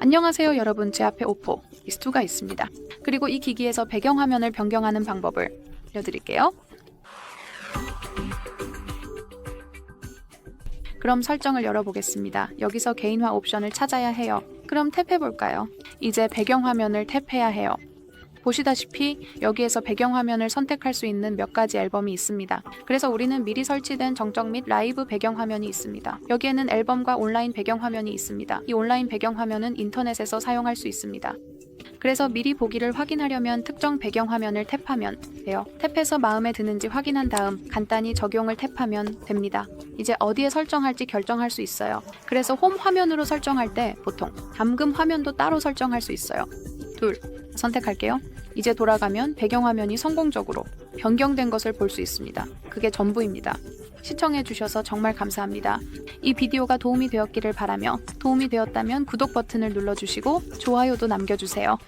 안녕하세요 여러분 제 앞에 오포 미스투가 있습니다. 그리고 이 기기에서 배경화면을 변경하는 방법을 알려드릴게요. 그럼 설정을 열어보겠습니다. 여기서 개인화 옵션을 찾아야 해요. 그럼 탭해볼까요? 이제 배경화면을 탭해야 해요. 보시다시피 여기에서 배경화면을 선택할 수 있는 몇 가지 앨범이 있습니다. 그래서 우리는 미리 설치된 정적 및 라이브 배경화면이 있습니다. 여기에는 앨범과 온라인 배경화면이 있습니다. 이 온라인 배경화면은 인터넷에서 사용할 수 있습니다. 그래서 미리 보기를 확인하려면 특정 배경 화면을 탭하면 돼요. 탭해서 마음에 드는지 확인한 다음 간단히 적용을 탭하면 됩니다. 이제 어디에 설정할지 결정할 수 있어요. 그래서 홈 화면으로 설정할 때 보통 잠금 화면도 따로 설정할 수 있어요. 둘, 선택할게요. 이제 돌아가면 배경화면이 성공적으로 변경된 것을 볼 수 있습니다. 그게 전부입니다. 시청해주셔서 정말 감사합니다. 이 비디오가 도움이 되었기를 바라며 도움이 되었다면 구독 버튼을 눌러주시고 좋아요도 남겨주세요.